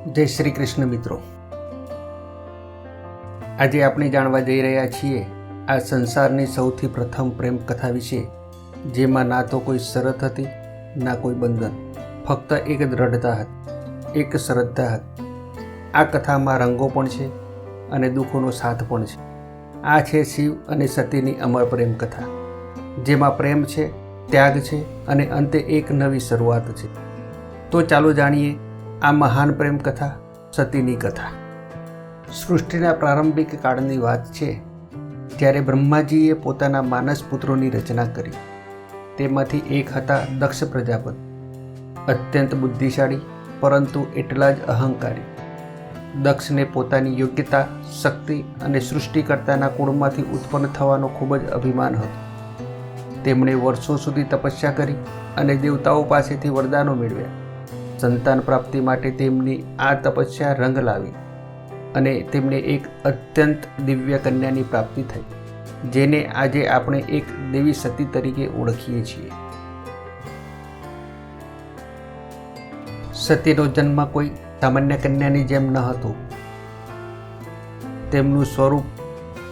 જય શ્રી કૃષ્ણ મિત્રો. આજે આપણે જાણવા જઈ રહ્યા છીએ આ સંસારની સૌથી પ્રથમ પ્રેમ કથા વિશે, જેમાં ના તો કોઈ શરત હતી, ના કોઈ બંધન. ફક્ત એક દ્રઢતા હતી, એક શ્રદ્ધા હતી. આ કથામાં રંગો પણ છે અને દુઃખોનો સાથ પણ છે. આ છે શિવ અને સતીની અમર પ્રેમ કથા, જેમાં પ્રેમ છે, ત્યાગ છે અને અંતે એક નવી શરૂઆત છે. તો ચાલો જાણીએ આ મહાન પ્રેમ કથા, સતીની કથા. સૃષ્ટિના પ્રારંભિક કાળની વાત છે, જ્યારે બ્રહ્માજીએ પોતાના માનસ પુત્રોની રચના કરી. તેમાંથી એક હતા દક્ષ પ્રજાપતિ. અત્યંત બુદ્ધિશાળી, પરંતુ એટલા જ અહંકારી. દક્ષને પોતાની યોગ્યતા, શક્તિ અને સૃષ્ટિકર્તાના કુળમાંથી ઉત્પન્ન થવાનો ખૂબ જ અભિમાન હતું. તેમણે વર્ષો સુધી તપસ્યા કરી અને દેવતાઓ પાસેથી વરદાનો મેળવ્યા. સંતાન પ્રાપ્તિ માટે તેમની આ તપસ્યા રંગ લાવી અને તેમને એક અત્યંત દિવ્ય કન્યાની પ્રાપ્તિ થઈ, જેને આજે આપણે એક દેવી સતી તરીકે ઓળખીએ છીએ. સતીનો જન્મ કોઈ સામાન્ય કન્યાની જેમ ન હતો. તેમનું સ્વરૂપ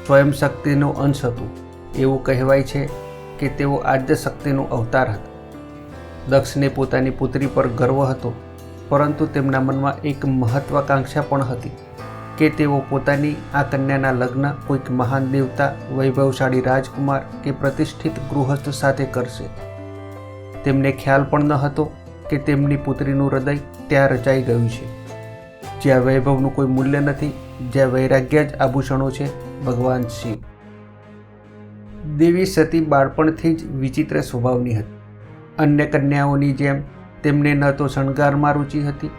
સ્વયં શક્તિનો અંશ હતું. એવું કહેવાય છે કે તેઓ આદ્ય શક્તિનો અવતાર હતા. દક્ષને પોતાની પુત્રી પર ગર્વ હતો, પરંતુ તેમના મનમાં એક મહત્વાકાંક્ષા પણ હતી કે તેઓ પોતાની આ કન્યાના લગ્ન કોઈક મહાન દેવતા, વૈભવશાળી રાજકુમાર કે પ્રતિષ્ઠિત ગૃહસ્થ સાથે કરશે. તેમને ખ્યાલ પણ ન હતો કે તેમની પુત્રીનું હૃદય ત્યાં રચાઈ ગયું છે. જ્યાં વૈભવનું કોઈ મૂલ્ય નથી, જ્યાં વૈરાગ્ય જ આભૂષણો છે, ભગવાન શિવ. દેવી સતી બાળપણથી જ વિચિત્ર સ્વભાવની હતી. અન્ય કન્યાઓની જેમ તેમને ન તો શણગારમાં રુચિ હતી,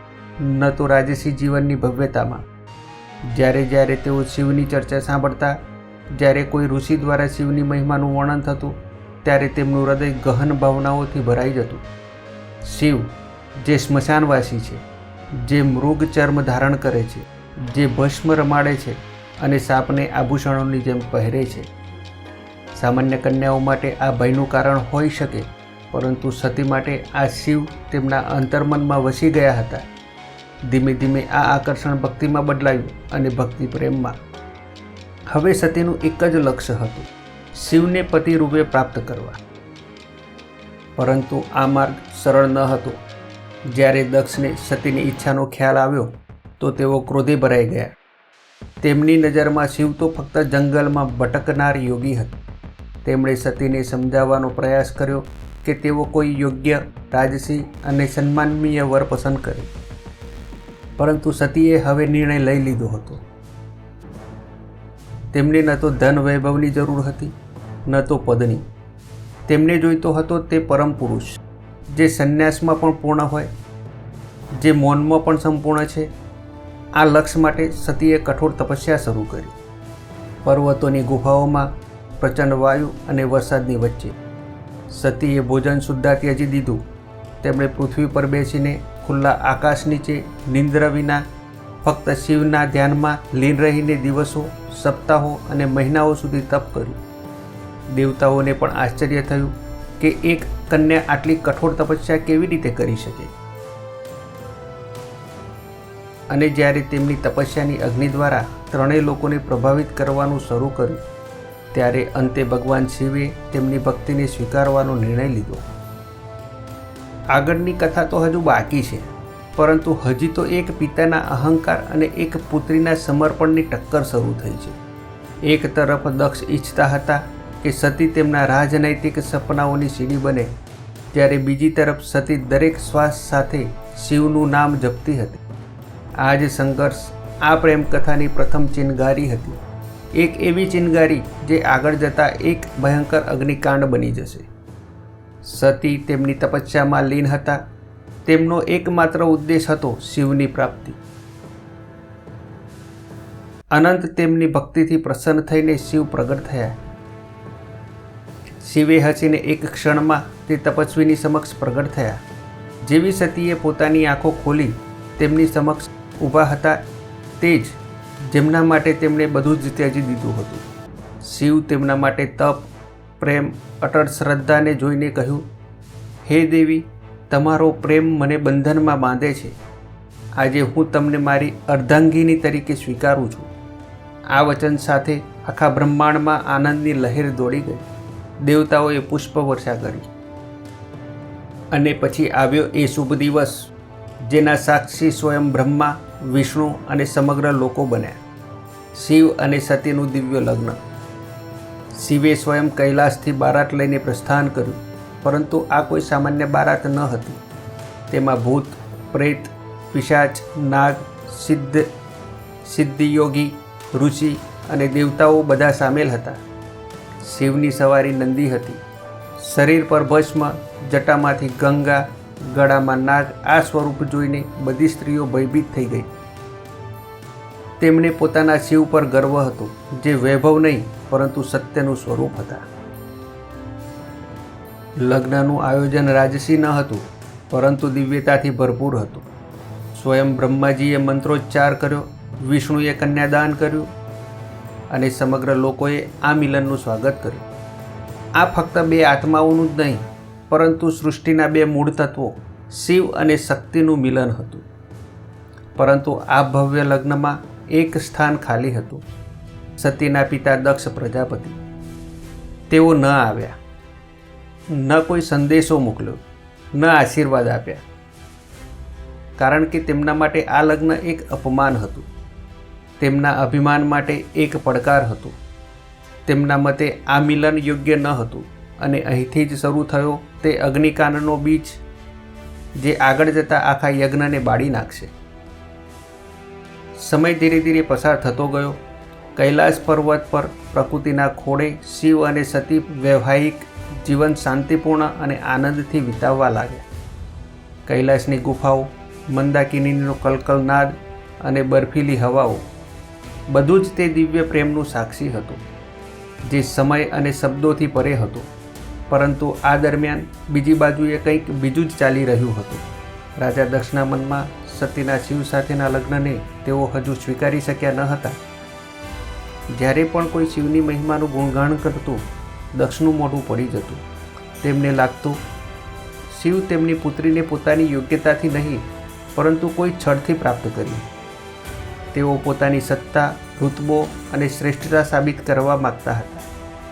ન તો રાજસી જીવનની ભવ્યતામાં. જ્યારે જ્યારે તેઓ શિવની ચર્ચા સાંભળતા, જ્યારે કોઈ ઋષિ દ્વારા શિવની મહિમાનું વર્ણન થતું, ત્યારે તેમનું હૃદય ગહન ભાવનાઓથી ભરાઈ જતું. શિવ, જે સ્મશાનવાસી છે, જે મૃગ ચર્મ ધારણ કરે છે, જે ભસ્મ રમાડે છે અને સાપને આભૂષણોની જેમ પહેરે છે. સામાન્ય કન્યાઓ માટે આ ભયનું કારણ હોઈ શકે પરંતુ સતી માટે આ શિવ તેમના અંતર્મનમાં વસી ગયા હતા. ધીમે ધીમે આ આકર્ષણ ભક્તિમાં બદલાયું અને ભક્તિ પ્રેમમાં. હવે સતીનું એક જ લક્ષ્ય હતું, શિવને પતિ રૂપે પ્રાપ્ત કરવા. પરંતુ આ માર્ગ સરળ ન હતો. જ્યારે દક્ષને સતીની ઈચ્છાનો ખ્યાલ આવ્યો, તો તેઓ ક્રોધે ભરાઈ ગયા. તેમની નજરમાં શિવ તો ફક્ત જંગલમાં ભટકનાર યોગી હતો. તેમણે સતીને સમજાવવાનો પ્રયાસ કર્યો કે તેઓ કોઈ યોગ્ય રાજસી અને સન્માનનીય વર પસંદ કરે. પરંતુ સતીએ હવે નિર્ણય લઈ લીધો હતો. તેમને ન તો ધન વૈભવની જરૂર હતી, ન તો પદની. તેમને જોઈતો હતો તે પરમ પુરુષ, જે સંન્યાસમાં પણ પૂર્ણ હોય, જે મૌનમાં પણ સંપૂર્ણ છે. આ લક્ષ્ય માટે સતીએ કઠોર તપસ્યા શરૂ કરી. પર્વતોની ગુફાઓમાં પ્રચંડ વાયુ અને વરસાદની વચ્ચે સતીએ ભોજન સુદ્ધા ત્યજી દીધું. તેમણે પૃથ્વી પર બેસીને ખુલ્લા આકાશ નીચે નિંદ્ર વિના ફક્ત શિવના ધ્યાનમાં લીન રહીને દિવસો, સપ્તાહો અને મહિનાઓ સુધી તપ કર્યું. દેવતાઓને પણ આશ્ચર્ય થયું કે એક કન્યા આટલી કઠોર તપસ્યા કેવી રીતે કરી શકે. અને જ્યારે તેમની તપસ્યાની અગ્નિ દ્વારા ત્રણેય લોકોને પ્રભાવિત કરવાનું શરૂ કર્યું ત્યારે અંતે ભગવાન શિવે તેમની ભક્તિને સ્વીકારવાનો નિર્ણય લીધો. આગળની કથા તો હજુ બાકી છે, પરંતુ હજી તો એક પિતાના અહંકાર અને એક પુત્રીના સમર્પણની ટક્કર શરૂ થઈ છે. એક તરફ દક્ષ ઈચ્છતા હતા કે સતી તેમના રાજનૈતિક સપનાઓની સીડી બને જ્યારે બીજી તરફ સતી દરેક શ્વાસ સાથે શિવનું નામ જપતી હતી. આ જ સંઘર્ષ આ પ્રેમ કથાની પ્રથમ ચિનગારી હતી. એક એવી ચિનગારી જે આગળ જતાં એક ભયંકર અગ્નિકાંડ બની જશે. સતી તેમની તપસ્યામાં લીન હતા. તેમનો એકમાત્ર ઉદ્દેશ હતો શિવની પ્રાપ્તિ. અનંત તેમની ભક્તિથી પ્રસન્ન થઈને શિવ પ્રગટ થયા. શિવે હસીને એક ક્ષણમાં તે તપસ્વીની સમક્ષ પ્રગટ થયા. જેવી સતીએ પોતાની આંખો ખોલી તેમની સમક્ષ ઊભા હતા, તે જ જેમના માટે તેમણે બધું જ ત્યજી દીધું હતું. શિવ તેમના માટે તપ, પ્રેમ, અટળ શ્રદ્ધાને જોઈને કહ્યું, હે દેવી, તમારો પ્રેમ મને બંધનમાં બાંધે છે. આજે હું તમને મારી અર્ધાંગીની તરીકે સ્વીકારું છું. આ વચન સાથે આખા બ્રહ્માંડમાં આનંદની લહેર દોડી ગઈ. દેવતાઓએ પુષ્પ વર્ષા કરી. અને પછી આવ્યો એ શુભ દિવસ, જેના સાક્ષી સ્વયં બ્રહ્મા વિષ્ણુ અને સમગ્ર લોકો બન્યા. શિવ અને સતીનું દિવ્ય લગ્ન. શિવે સ્વયં કૈલાસથી બારાત લઈને પ્રસ્થાન કર્યું, પરંતુ આ કોઈ સામાન્ય બારાત ન હતી. તેમાં ભૂત, પ્રેત, પિશાચ, નાગ, સિદ્ધ, સિદ્ધિયોગી, ઋષિ અને દેવતાઓ બધા સામેલ હતા. શિવની સવારી નંદી હતી. શરીર પર ભસ્મ, જટામાંથી ગંગા ગળામાં નાગ આ સ્વરૂપ જોઈને બધી સ્ત્રીઓ ભયભીત થઈ ગઈ. તેમને પોતાના શિવ પર ગર્વ હતો, જે વૈભવ નહીં, પરંતુ સત્યનું સ્વરૂપ હતા. લગ્નનું આયોજન રાજસી ન હતું, પરંતુ દિવ્યતાથી ભરપૂર હતું. સ્વયં બ્રહ્માજીએ મંત્રોચ્ચાર કર્યો, વિષ્ણુએ કન્યાદાન કર્યું અને સમગ્ર લોકોએ આ મિલનનું સ્વાગત કર્યું. આ ફક્ત બે આત્માઓનું જ નહીં પરંતુ સૃષ્ટિના બે મૂળ તત્વો, શિવ અને શક્તિનું મિલન હતું. પરંતુ આ ભવ્ય લગ્નમાં એક સ્થાન ખાલી હતું. સતીના પિતા દક્ષ પ્રજાપતિ. તેઓ ન આવ્યા. ન કોઈ સંદેશો મોકલ્યો. ન આશીર્વાદ આપ્યા. કારણ કે તેમના માટે આ લગ્ન એક અપમાન હતું. તેમના અભિમાન માટે એક પડકાર હતો. તેમના મતે આ મિલન યોગ્ય ન હતું અને અહીંથી જ શરૂ થયો તે અગ્નિકાંડનો બીજ જે આગળ જતાં આખા યજ્ઞને બાળી નાખશે. સમય ધીરે ધીરે પસાર થતો ગયો. કૈલાસ પર્વત પર પ્રકૃતિના ખોળે શિવ અને સતી વૈવાહિક જીવન શાંતિપૂર્ણ અને આનંદથી વિતાવવા લાગ્યા. કૈલાસની ગુફાઓ, મંદાકિનીનો કલકલનાદ અને બર્ફીલી હવાઓ બધું જ તે દિવ્ય પ્રેમનું સાક્ષી હતું, જે સમય અને શબ્દોથી પરે હતું. પરંતુ આ દરમિયાન બીજી બાજુએ કંઈક બીજું જ ચાલી રહ્યું હતું. રાજા દક્ષના મનમાં સતીના શિવ સાથેના લગ્નને તેઓ હજુ સ્વીકારી શક્યા ન હતા. જ્યારે પણ કોઈ શિવની મહિમાનું ગુણગાન કરતું, દક્ષનું મોઢું પડી જતું. તેમને લાગતું, શિવ તેમની પુત્રીને પોતાની યોગ્યતાથી નહીં, પરંતુ કોઈ છળથી પ્રાપ્ત કરી. તેઓ પોતાની સત્તા, ઋતબો અને શ્રેષ્ઠતા સાબિત કરવા માગતા હતા.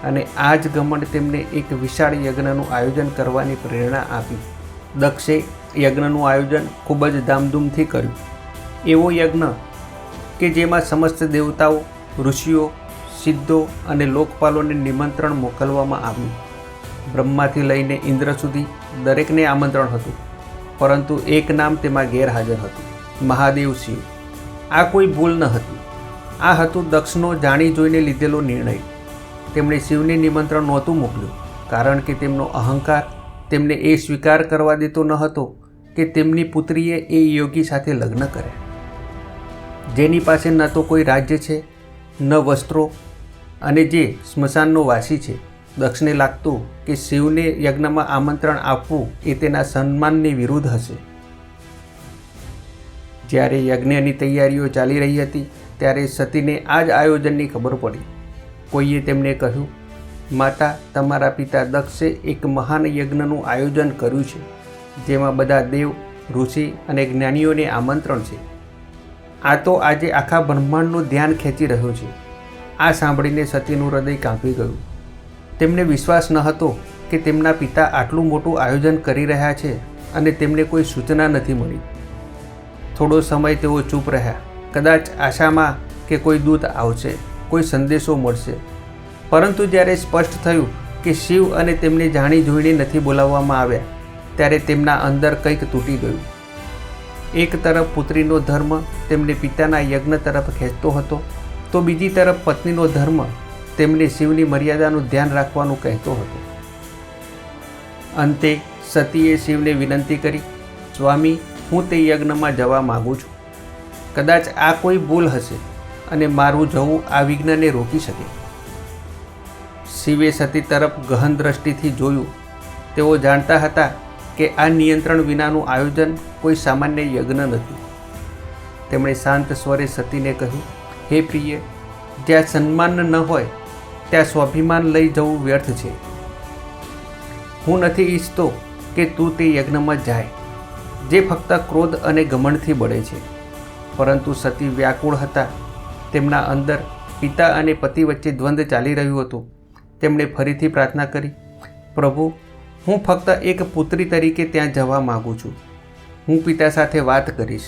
અને આ જ ઘમંડ તેમને એક વિશાળ યજ્ઞનું આયોજન કરવાની પ્રેરણા આપી. દક્ષે યજ્ઞનું આયોજન ખૂબ જ ધામધૂમથી કર્યું. એવો યજ્ઞ કે જેમાં સમસ્ત દેવતાઓ, ઋષિઓ, સિદ્ધો અને લોકપાલોને નિમંત્રણ મોકલવામાં આવ્યું. બ્રહ્માથી લઈને ઇન્દ્ર સુધી દરેકને આમંત્રણ હતું, પરંતુ એક નામ તેમાં ગેરહાજર હતું, મહાદેવ શિવ આ કોઈ ભૂલ ન હતી. આ હતું દક્ષનો જાણી જોઈને લીધેલો નિર્ણય. તેમણે શિવને નિમંત્રણ નહોતું મોકલ્યું, કારણ કે તેમનો અહંકાર તેમને એ સ્વીકાર કરવા દેતો ન હતો કે તેમની પુત્રીએ એ યોગી સાથે લગ્ન કરે. જેની પાસે ન તો કોઈ રાજ્ય છે, ન વસ્ત્રો અને જે સ્મશાનનો વાસી છે. દક્ષને લાગતું કે શિવને યજ્ઞમાં આમંત્રણ આપવું એ તેના સન્માનની વિરુદ્ધ હશે. જ્યારે યજ્ઞની તૈયારીઓ ચાલી રહી હતી, ત્યારે સતીને આ જ આયોજનની ખબર પડી. કોઈએ તેમને કહ્યું, માતા, તમારા પિતા દક્ષે એક મહાન યજ્ઞનું આયોજન કર્યું છે, જેમાં બધા દેવ, ઋષિ અને જ્ઞાનીઓને આમંત્રણ છે. આ તો આજે આખા બ્રહ્માંડનું ધ્યાન ખેંચી રહ્યો છે. આ સાંભળીને સતીનું હૃદય કાંપી ગયું. તેમને વિશ્વાસ ન હતો કે તેમના પિતા આટલું મોટું આયોજન કરી રહ્યા છે અને તેમને કોઈ સૂચના નથી મળી. થોડો સમય તેઓ ચૂપ રહ્યા. કદાચ આશામાં કે કોઈ દૂત આવશે. કોઈ સંદેશો મળશે. પરંતુ જ્યારે સ્પષ્ટ થયું કે શિવ અને તેમને જાણી જોઈને નથી બોલાવવામાં આવ્યા, ત્યારે તેમના અંદર કંઈક તૂટી ગયું. એક તરફ પુત્રીનો ધર્મ તેમને પિતાના યજ્ઞ તરફ ખેંચતો હતો, તો બીજી તરફ પત્નીનો ધર્મ તેમને શિવની મર્યાદાનું ધ્યાન રાખવાનું કહેતો હતો. અંતે સતીએ શિવને વિનંતી કરી, સ્વામી, હું તે યજ્ઞમાં જવા માગું છું. કદાચ આ કોઈ ભૂલ હશે. અને મારું જવું આ વિઘ્નને રોકી શકે. શિવે સતી તરફ ગહન દ્રષ્ટિથી જોયું. તેઓ જાણતા હતા કે આ નિયંત્રણ વિનાનું આયોજન કોઈ સામાન્ય યજ્ઞ નથી. તેમણે શાંત સ્વરે સતીને કહ્યું, હે પ્રિય, જ્યાં સન્માન ન હોય, ત્યાં સ્વાભિમાન લઈ જવું વ્યર્થ છે. હું નથી ઈચ્છતો કે તું તે યજ્ઞમાં જાય, જે ફક્ત ક્રોધ અને ગમણથી બળે છે. પરંતુ સતી વ્યાકુળ હતા તેમના અંદર પિતા અને પતિ વચ્ચે દ્વંદ્વ ચાલી રહ્યું હતું. તેમણે ફરીથી પ્રાર્થના કરી, પ્રભુ, હું ફક્ત એક પુત્રી તરીકે ત્યાં જવા માગું છું. હું પિતા સાથે વાત કરીશ.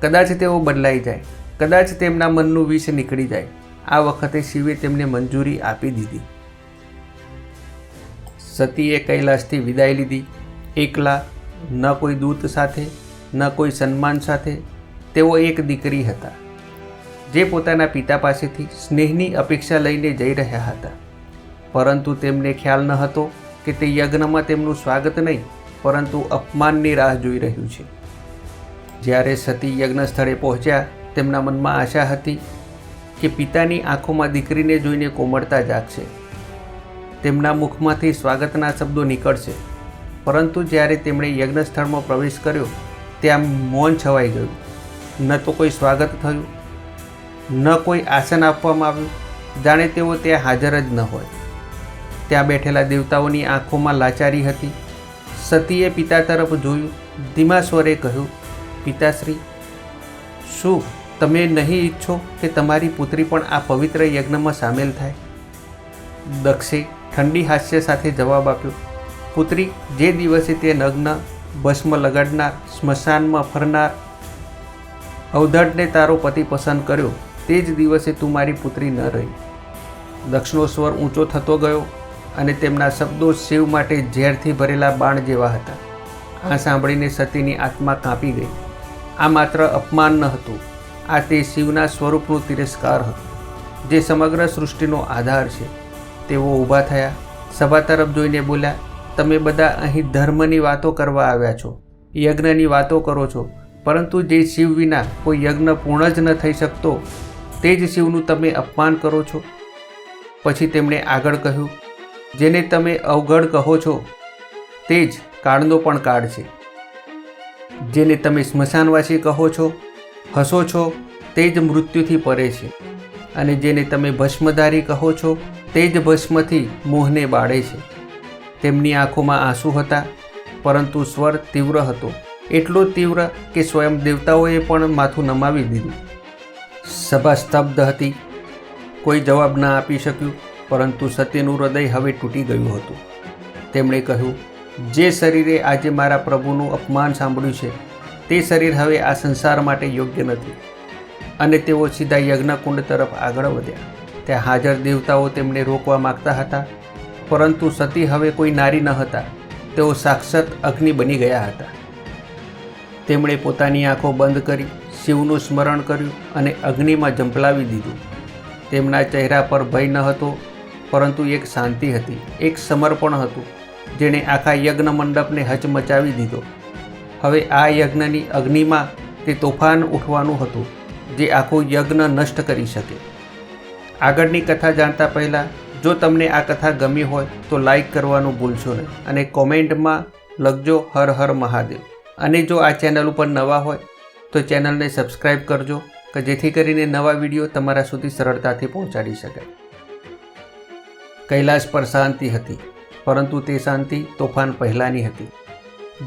કદાચ તેઓ બદલાઈ જાય. કદાચ તેમના મનનું વિષ નીકળી જાય. આ વખતે શિવે તેમને મંજૂરી આપી દીધી. સતીએ કૈલાસથી વિદાય લીધી. એકલા, ન કોઈ દૂત સાથે, ન કોઈ સન્માન સાથે તેઓ એક દીકરી હતા. જે પોતાના પિતા પાસેથી સ્નેહની અપેક્ષા લઈને જઈ રહ્યા હતા. પરંતુ તેમને ખ્યાલ ન હતો કે તે યજ્ઞમાં તેમનું સ્વાગત નહીં, પરંતુ અપમાનની રાહ જોઈ રહ્યું છે. જ્યારે સતી યજ્ઞ સ્થળે પહોંચ્યા, તેમના મનમાં આશા હતી કે પિતાની આંખોમાં દીકરીને જોઈને કોમળતા જાગશે. તેમના મુખમાંથી સ્વાગતના શબ્દો નીકળશે. પરંતુ જ્યારે તેમણે યજ્ઞ સ્થળમાં પ્રવેશ કર્યો, ત્યાં મૌન છવાઈ ગયું. ન તો કોઈ સ્વાગત થયું ન કોઈ આસન આપવામાં આવ્યું. જાણે તેઓ ત્યાં હાજર જ ન હોય. ત્યાં બેઠેલા દેવતાઓની આંખોમાં લાચારી હતી. સતીએ પિતા તરફ જોયું. ધીમા સ્વરે કહ્યું, પિતાશ્રી, શું તમે નહીં ઈચ્છો કે તમારી પુત્રી પણ આ પવિત્ર યજ્ઞમાં સામેલ થાય? દક્ષે ઠંડી હાસ્ય સાથે જવાબ આપ્યો, પુત્રી, જે દિવસે તે નગ્ન, ભસ્મ લગાડનાર, સ્મશાનમાં ફરનાર, અવધડને તારો પતિ પસંદ કર્યો તે જ દિવસે તું મારી પુત્રી ન રહી. દક્ષનો સ્વર ઊંચો થતો ગયો અને તેમના શબ્દો શિવ માટે ઝેરથી ભરેલા બાણ જેવા હતા. આ સાંભળીને સતીની આત્મા કાંપી ગઈ. આ માત્ર અપમાન ન હતું. આ તે શિવના સ્વરૂપનું તિરસ્કાર હતું, જે સમગ્ર સૃષ્ટિનો આધાર છે. તેઓ ઊભા થયા, સભા તરફ જોઈને બોલ્યા, તમે બધા અહીં ધર્મની વાતો કરવા આવ્યા છો, યજ્ઞની વાતો કરો છો, પરંતુ જે શિવ વિના કોઈ યજ્ઞ પૂર્ણ જ ન થઈ શકતો તે જ શિવનું તમે અપમાન કરો છો? પછી તેમણે આગળ કહ્યું, જેને તમે અવગઢ કહો છો, તે જ કાળનો પણ કાળ છે. જેને તમે સ્મશાનવાસી કહો છો, હસો છો, તે જ મૃત્યુથી પરે છે. અને જેને તમે ભસ્મધારી કહો છો, તે જ ભસ્મથી મોહને બાળે છે. તેમની આંખોમાં આંસુ હતા, પરંતુ સ્વર તીવ્ર હતો. એટલો તીવ્ર કે સ્વયં દેવતાઓએ પણ માથું નમાવી દીધું. સભા સ્તબ્ધ હતી. કોઈ જવાબ ના આપી શક્યું, પરંતુ સત્યનું હૃદય હવે તૂટી ગયું હતું. તેમણે કહ્યું, જે શરીરે આજે મારા પ્રભુનું અપમાન સાંભળ્યું છે, તે શરીર હવે આ સંસાર માટે યોગ્ય નથી. અને તેઓ સીધા યજ્ઞકુંડ તરફ આગળ વધ્યા. ત્યાં હાજર દેવતાઓ તેમને રોકવા માગતા હતા, પરંતુ સતી હવે કોઈ નારી ન હતા, તેઓ સાક્ષાત અગ્નિ બની ગયા હતા. તેમણે પોતાની આંખો બંધ કરી શિવનું સ્મરણ કર્યું અને અગ્નિમાં ઝંપલાવી દીધું. તેમના ચહેરા પર ભય ન હતો, પરંતુ એક શાંતિ હતી, એક સમર્પણ હતું, જેણે આખા યજ્ઞ મંડપને હચમચાવી દીધો. હવે આ યજ્ઞની અગ્નિમાં તે તોફાન ઉઠવાનું હતું, જે આખું યજ્ઞ નષ્ટ કરી શકે. આગળની કથા જાણતા પહેલાં, જો તમને આ કથા ગમી હોય, તો લાઈક કરવાનું ભૂલશો નહીં અને કોમેન્ટમાં લખજો હર હર મહાદેવ. અને જો આ ચેનલ ઉપર નવા હોય તો ચેનલને સબસ્ક્રાઈબ કરજો, કે જેથી કરીને નવા વીડિયો તમારા સુધી સરળતાથી પહોંચાડી શકાય કૈલાશ પર શાંતિ હતી, પરંતુ તે શાંતિ તોફાન પહેલાંની હતી.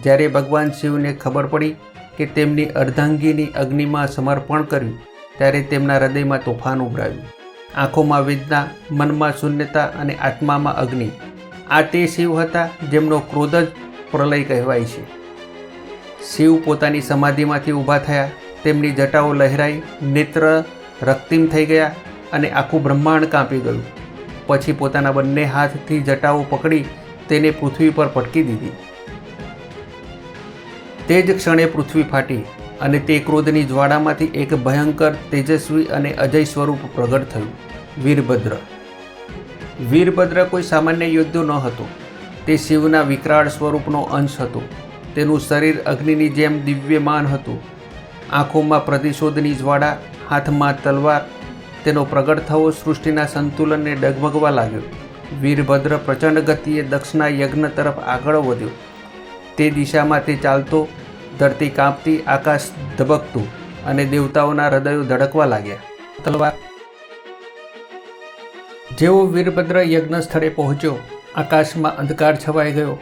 જ્યારે ભગવાન શિવને ખબર પડી કે તેમની અર્ધાંગીની અગ્નિમાં સમર્પણ કર્યું, ત્યારે તેમના હૃદયમાં તોફાન ઉભરાયું. આંખોમાં વેદના, મનમાં શૂન્યતા અને આત્મામાં અગ્નિ. આ તે શિવ હતા જેમનો ક્રોધ જ પ્રલય કહેવાય છે. શિવ પોતાની સમાધિમાંથી ઊભા થયા. તેમની જટાઓ લહેરાઈ, નેત્ર રક્તિમ થઈ ગયા અને આખું બ્રહ્માંડ કાંપી ગયું. પછી પોતાના બંને હાથથી જટાઓ પકડી તેને પૃથ્વી પર પટકી દીધી. તે જ ક્ષણે પૃથ્વી ફાટી અને તે ક્રોધની જ્વાળામાંથી એક ભયંકર તેજસ્વી અને અજય સ્વરૂપ પ્રગટ થયું. વીરભદ્ર. વીરભદ્ર કોઈ સામાન્ય યોદ્ધો ન હતો. તે શિવના વિકરાળ સ્વરૂપનો અંશ હતો. તેનું શરીર અગ્નિની જેમ દિવ્યમાન હતું. આંખોમાં પ્રતિશોધની જ્વાળા, હાથમાં તલવાર, તેનો પ્રગટ થવો સૃષ્ટિના સંતુલનને ડગમગવા લાગ્યો. વીરભદ્ર પ્રચંડ ગતિએ દક્ષના યજ્ઞ તરફ આગળ વધ્યો. તે દિશામાં તે ચાલતો, ધરતી કાંપતી, આકાશ ધબકતું અને દેવતાઓના હૃદયો ધડકવા લાગ્યા. તલવાર. જેવો વીરભદ્ર યજ્ઞ સ્થળે પહોંચ્યો, આકાશમાં અંધકાર છવાઈ ગયો.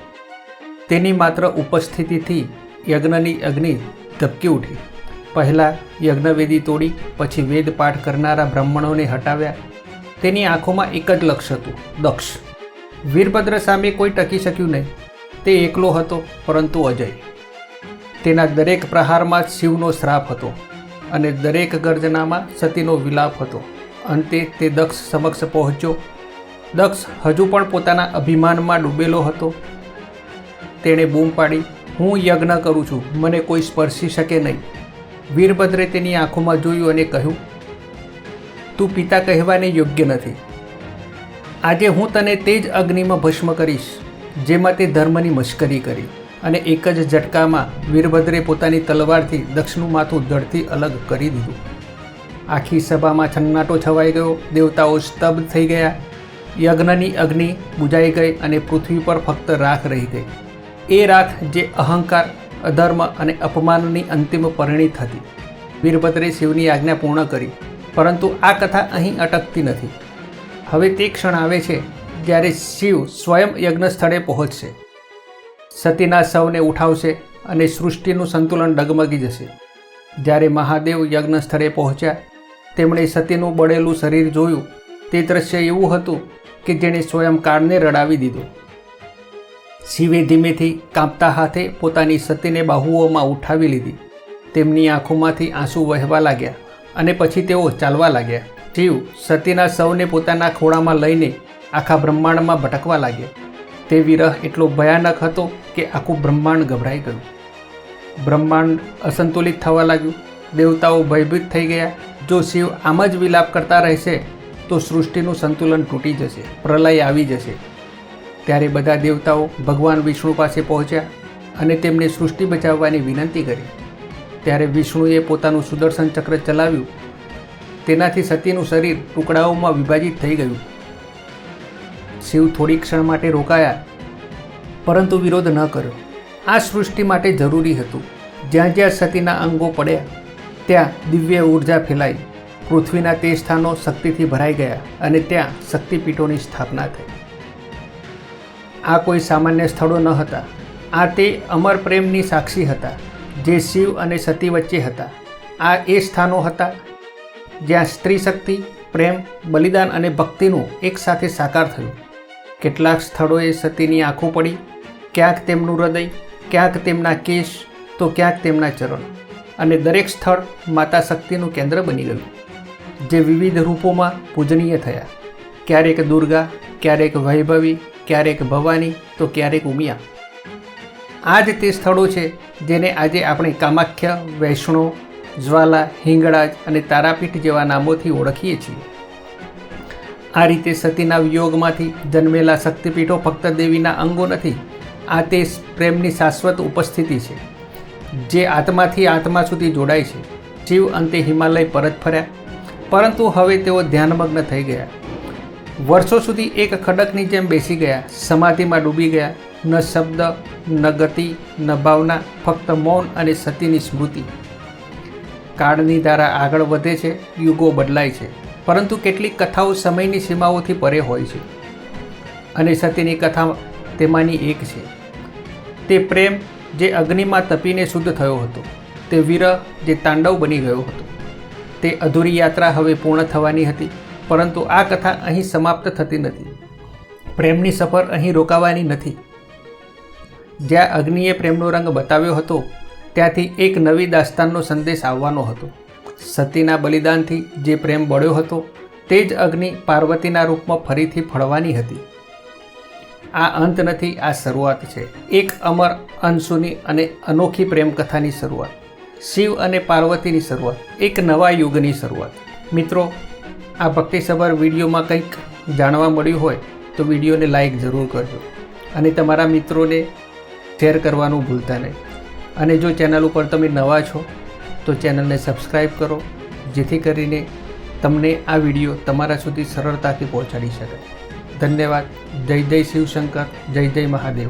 તેની માત્ર ઉપસ્થિતિથી યજ્ઞની અગ્નિ ધબકી ઉઠી. પહેલાં યજ્ઞવેદી તોડી, પછી વેદ પાઠ કરનારા બ્રાહ્મણોને હટાવ્યા. તેની આંખોમાં એક જ લક્ષ્ય હતું, દક્ષ. વીરભદ્ર સામે કોઈ ટકી શક્યું નહીં. તે એકલો હતો, પરંતુ અજય. તેના દરેક પ્રહારમાં શિવનો શ્રાપ હતો અને દરેક ગર્જનામાં સતીનો વિલાપ હતો. અંતે તે દક્ષ સમક્ષ પહોંચ્યો. દક્ષ હજુ પણ પોતાના અભિમાનમાં ડૂબેલો હતો. તેણે બૂમ પાડી, હું યજ્ઞ કરું છું, મને કોઈ સ્પર્શી શકે નહીં. વીરભદ્રે તેની આંખોમાં જોયું અને કહ્યું, તું પિતા કહેવાને યોગ્ય નથી. આજે હું તને તે જ અગ્નિમાં ભસ્મ કરીશ, જેમાં તે ધર્મની મશ્કરી કરી. અને એક જ ઝટકામાં વીરભદ્રે પોતાની તલવારથી દક્ષનું માથું ધડથી અલગ કરી દીધું. આખી સભામાં છન્નાટો છવાઈ ગયો, દેવતાઓ સ્તબ્ધ થઈ ગયા. યજ્ઞની અગ્નિ બુજાઈ ગઈ અને પૃથ્વી પર ફક્ત રાખ રહી ગઈ. એ રાખ જે અહંકાર, અધર્મ અને અપમાનની અંતિમ પરિણીત હતી વીરભદ્રે શિવની આજ્ઞા પૂર્ણ કરી, પરંતુ આ કથા અહીં અટકતી નથી. હવે તે ક્ષણ આવે છે જ્યારે શિવ સ્વયં યજ્ઞ સ્થળે પહોંચશે. સતીના સૌને ઉઠાવશે અને સૃષ્ટિનું સંતુલન ડગમગી જશે. જ્યારે મહાદેવ યજ્ઞ સ્થળે પહોંચ્યા, તેમણે સતીનું બળેલું શરીર જોયું. તે દ્રશ્ય એવું હતું કે જેણે સ્વયં કાળને રડાવી દીધો. શિવે ધીમેથી કાંપતા હાથે પોતાની સતીને બાહુઓમાં ઉઠાવી લીધી. તેમની આંખોમાંથી આંસુ વહેવા લાગ્યા અને પછી તેઓ ચાલવા લાગ્યા. શિવ સતીના સૌને પોતાના ખોળામાં લઈને આખા બ્રહ્માંડમાં ભટકવા લાગ્યા. તે વિરહ એટલો ભયાનક હતો કે આખું બ્રહ્માંડ ગભરાઈ ગયું. બ્રહ્માંડ અસંતુલિત થવા લાગ્યું. દેવતાઓ ભયભીત થઈ ગયા. જો શિવ આમ જ વિલાપ કરતા રહેશે, તો સૃષ્ટિનું સંતુલન તૂટી જશે, પ્રલય આવી જશે. ત્યારે બધા દેવતાઓ ભગવાન વિષ્ણુ પાસે પહોંચ્યા અને તેમને સૃષ્ટિ બચાવવાની વિનંતી કરી. ત્યારે વિષ્ણુએ પોતાનું સુદર્શન ચક્ર ચલાવ્યું. તેનાથી સતીનું શરીર ટુકડાઓમાં વિભાજિત થઈ ગયું. શિવ થોડી ક્ષણ માટે રોકાયા, પરંતુ વિરોધ ન કર્યો. આ સૃષ્ટિ માટે જરૂરી હતું. જ્યાં જ્યાં સતીના અંગો પડ્યા, ત્યાં દિવ્ય ઊર્જા ફેલાઈ. પૃથ્વીના તે સ્થાનો શક્તિથી ભરાઈ ગયા અને ત્યાં શક્તિપીઠોની સ્થાપના થઈ. આ કોઈ સામાન્ય સ્થળો ન હતા. આ તે અમર પ્રેમની સાક્ષી હતા, જે શિવ અને સતી વચ્ચે હતા. આ એ સ્થાનો હતા જ્યાં સ્ત્રી શક્તિ પ્રેમ, બલિદાન અને ભક્તિનું એકસાથે સાકાર થયું. કેટલાક સ્થળોએ સતીની આંખો પડી, ક્યાંક તેમનું હૃદય, ક્યાંક તેમના કેશ, તો ક્યાંક તેમના ચરણ. અને દરેક સ્થળ માતા શક્તિનું કેન્દ્ર બની ગયું, જે વિવિધ રૂપોમાં પૂજનીય થયા. ક્યારેક દુર્ગા, ક્યારેક વૈભવી ક્યારેક ભવાની તો ક્યારેક ઉમિયા. આ જ તે સ્થળો છે જેને આજે આપણે કામાખ્ય, વૈષ્ણો, જ્વાલા, હિંગળાજ અને તારાપીઠ જેવા નામોથી ઓળખીએ છીએ. આ રીતે સતીના વિયોગમાંથી જન્મેલા શક્તિપીઠો ફક્ત દેવીના અંગો નથી, આ તે પ્રેમની શાશ્વત ઉપસ્થિતિ છે, જે આત્માથી આત્મા સુધી જોડાય છે. જીવ અંતે હિમાલય પરત ફર્યા, પરંતુ હવે તેઓ ધ્યાનમગ્ન થઈ ગયા. વર્ષો સુધી એક ખડકની જેમ બેસી ગયા, સમાધિમાં ડૂબી ગયા. ન શબ્દ, ન ગતિ, ન ભાવના, ફક્ત મૌન અને સતીની સ્મૃતિ. કાળની ધારા આગળ વધે છે, યુગો બદલાય છે, પરંતુ કેટલીક કથાઓ સમયની સીમાઓથી પરે હોય છે અને સતીની કથા તેમાંની એક છે. તે પ્રેમ જે અગ્નિમાં તપીને શુદ્ધ થયો હતો, તે વિરહ જે તાંડવ બની ગયો હતો. તે અધૂરી યાત્રા હવે પૂર્ણ થવાની હતી. પરંતુ આ કથા અહીં સમાપ્ત થતી નથી. પ્રેમની સફર અહીં રોકાવાની નથી. જ્યાં અગ્નિએ પ્રેમનો રંગ બતાવ્યો હતો, ત્યાંથી એક નવી દાસ્તાનનો સંદેશ આવવાનો હતો. સતીના બલિદાનથી જે પ્રેમ બળ્યો હતો, તે જ અગ્નિ પાર્વતીના રૂપમાં ફરીથી ફળવાની હતી. આ અંત નથી, આ શરૂઆત છે. એક અમર અંશુની અને અનોખી પ્રેમકથાની શરૂઆત. શિવ અને પાર્વતીની શરૂઆત. એક નવા યુગની શરૂઆત. મિત્રો આ ભક્તિસભર વિડીયોમાં કંઈક જાણવા મળ્યું હોય તો વિડીયોને લાઈક જરૂર કરજો અને તમારા મિત્રોને શેર કરવાનું ભૂલતા નહીં. અને જો ચેનલ ઉપર તમે નવા છો, તો ચેનલને સબસ્ક્રાઈબ કરો, જેથી કરીને તમને આ વીડિયો તમારા સુધી સરળતાથી પહોંચાડી શકાય ધન્યવાદ. જય જય શિવશંકર, જય જય મહાદેવ.